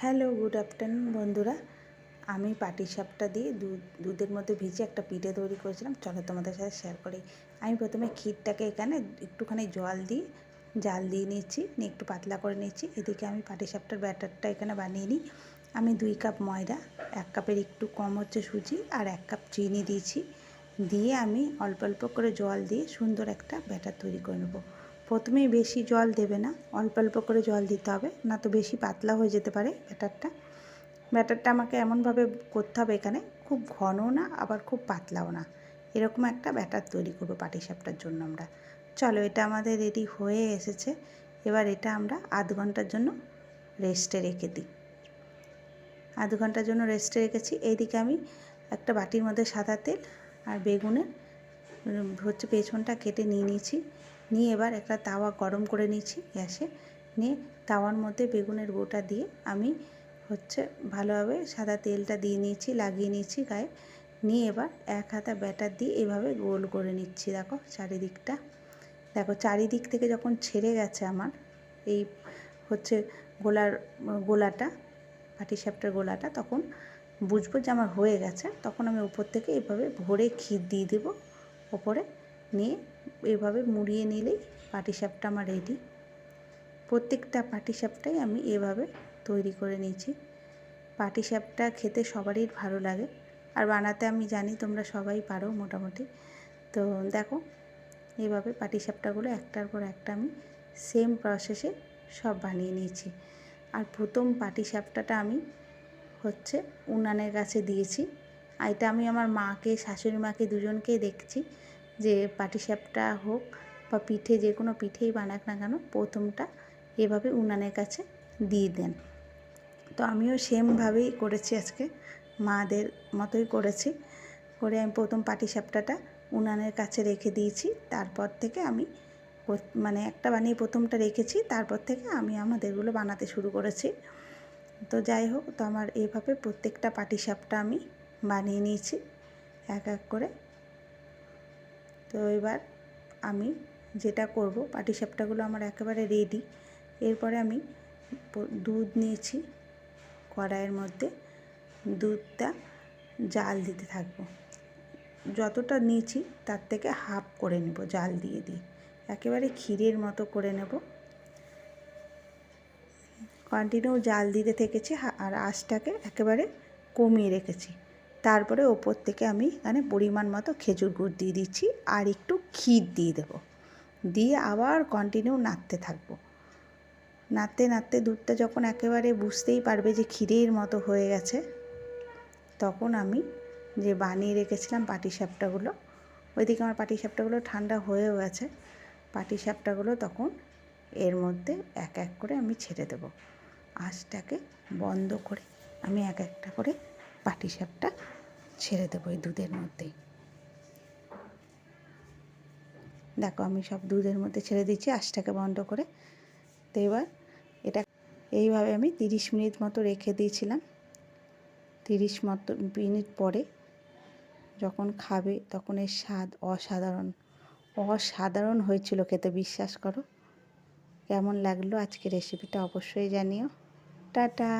Hello, good afternoon বন্ধুরা। আমি পাটিসাপটা দিয়ে দুধ দুধের মধ্যে ভিজে একটা পিঠে তৈরি করেছিলাম। চলো তোমাদের সাথে শেয়ার করি। আমি প্রথমে ক্ষীরটাকে এখানে একটুখানি জল দিয়ে, জাল দিয়ে নিচ্ছি, নিয়ে একটু পাতলা করে নিচ্ছি। এদিকে আমি পাটিসাপটার ব্যাটারটা এখানে বানিয়ে নিই। আমি দুই কাপ ময়দা, এক কাপের একটু কম হচ্ছে সুজি আর এক কাপ চিনি দিয়েছি। দিয়ে আমি অল্প অল্প করে জল দিয়ে সুন্দর একটা ব্যাটার তৈরি করে নেব। প্রথমেই বেশি জল দেবে না, অল্প অল্প করে জল দিতে হবে, না তো বেশি পাতলা হয়ে যেতে পারে ব্যাটারটা। ব্যাটারটা আমাকে এমনভাবে করতে হবে এখানে, খুব ঘনও না, আবার খুব পাতলাও না। এরকম একটা ব্যাটার তৈরি করব পাটিসাপটার জন্য আমরা। চলো, এটা আমাদের রেডি হয়ে এসেছে। এবার এটা আমরা আধ ঘণ্টার জন্য রেস্টে রেখে দিই। আধ ঘণ্টার জন্য রেস্টে রেখেছি। এইদিকে আমি একটা বাটির মধ্যে সাদা তেল আর বেগুনের হচ্ছে পেছনটা কেটে নিয়ে নিয়েছি। নিয়ে এবার একটা তাওয়া গরম করে নিয়েছি গ্যাসে। নিয়ে তাওয়ার মধ্যে বেগুনের গোটা দিয়ে আমি হচ্ছে ভালোভাবে সাদা তেলটা দিয়ে নিয়েছি, লাগিয়ে নিয়েছি গায়ে। নিয়ে এবার এক হাতা ব্যাটার দিয়ে এভাবে গোল করে নিচ্ছি, দেখো চারিদিকটা। দেখো চারিদিক থেকে যখন ছেড়ে গেছে আমার, এই হচ্ছে গোলার, গোলাটা পাটিসাপটার গোলাটা, তখন বুঝব যে আমার হয়ে গেছে। তখন আমি উপর থেকে এভাবে ভরে ক্ষীর দিয়ে দেবো, ওপরে নিয়ে এভাবে মুড়িয়ে নিলেই পাটিসাপটা আমার রেডি প্রত্যেকটা পাটিসাপটাই আমি এভাবে তৈরি করে নিয়েছি। পাটিসাপটা খেতে সবারই ভালো লাগে। আর বানাতে আমি জানি তোমরা সবাই পারো মোটামুটি। তো দেখো, এভাবে পাটিসাপটাগুলো একটার পর একটা আমি সেম প্রসেসে সব বানিয়ে নিয়েছি। আর প্রথম পাটিসাপটাটা আমি হচ্ছে উনানের কাছে দিয়েছি। আর এটা আমি আমার মাকে, শাশুড়ি মাকে দুজনকেই দেখছি। যে পাটিসাপটা হোক বা পিঠে যে কোনো পিঠেই বানাক না কেন, প্রথমটা এভাবে উনানের কাছে দিয়ে দেন। তো আমিও সেমভাবেই করেছি আজকে, মাদের মতোই করেছি। করে আমি প্রথম পাটিসাপটাটা উনানের কাছে রেখে দিয়েছি। তারপর থেকে আমি মানে একটা বানিয়ে প্রথমটা রেখেছি, তারপর থেকে আমি আমাদেরগুলো বানাতে শুরু করেছি। তো যাই হোক, তো আমার এভাবে প্রত্যেকটা পাটিসাপটা আমি বানিয়ে নিয়েছি, এক এক করে। তো এবার আমি যেটা করব, পাটিসাপটাগুলো আমার একেবারে রেডি এরপরে আমি দুধ নিয়েছি, কড়াইয়ের মধ্যে দুধটা জাল দিতে থাকব। যতটা নিয়েছি তার থেকে হাফ করে নেব জাল দিয়ে দিয়ে। একেবারে ক্ষীরের মতো করে নেব। কন্টিনিউ জাল দিতে থেকেছি আর আঁচটাকে একেবারে কমিয়ে রেখেছি। তারপরে ওপর থেকে আমি এখানে পরিমাণ মতো খেজুর গুড় দিয়ে দিচ্ছি আর একটু ক্ষীর দিয়ে দেব। দিয়ে আবার কন্টিনিউ নাড়তে থাকব। নাড়তে নাড়তে দুধটা যখন একেবারে বুঝতেই পারবে যে ক্ষীরের মতো হয়ে গেছে, তখন আমি যে বানিয়ে রেখেছিলাম পাটিসাপটাগুলো ওইদিকে আমার পাটিসাপটাগুলো ঠান্ডা হয়েও গেছে পাটিসাপটাগুলো তখন এর মধ্যে এক এক করে আমি ছেড়ে দেব। আঁচটাকে বন্ধ করে আমি এক একটা করে পাটিসাপটা ছেড়ে দেবো এই দুধের মধ্যেই দেখো, আমি সব দুধের মধ্যে ছেড়ে দিচ্ছি, আশটাকে বন্ধ করে। তো এবার এটা, এইভাবে আমি তিরিশ মিনিট মতো রেখে দিয়েছিলাম। তিরিশ মতো মিনিট পরে যখন খাবে, তখন এর স্বাদ অসাধারণ অসাধারণ হয়েছিল খেতে, বিশ্বাস করো। কেমন লাগল আজকে রেসিপিটা অবশ্যই জানিও। টাটা!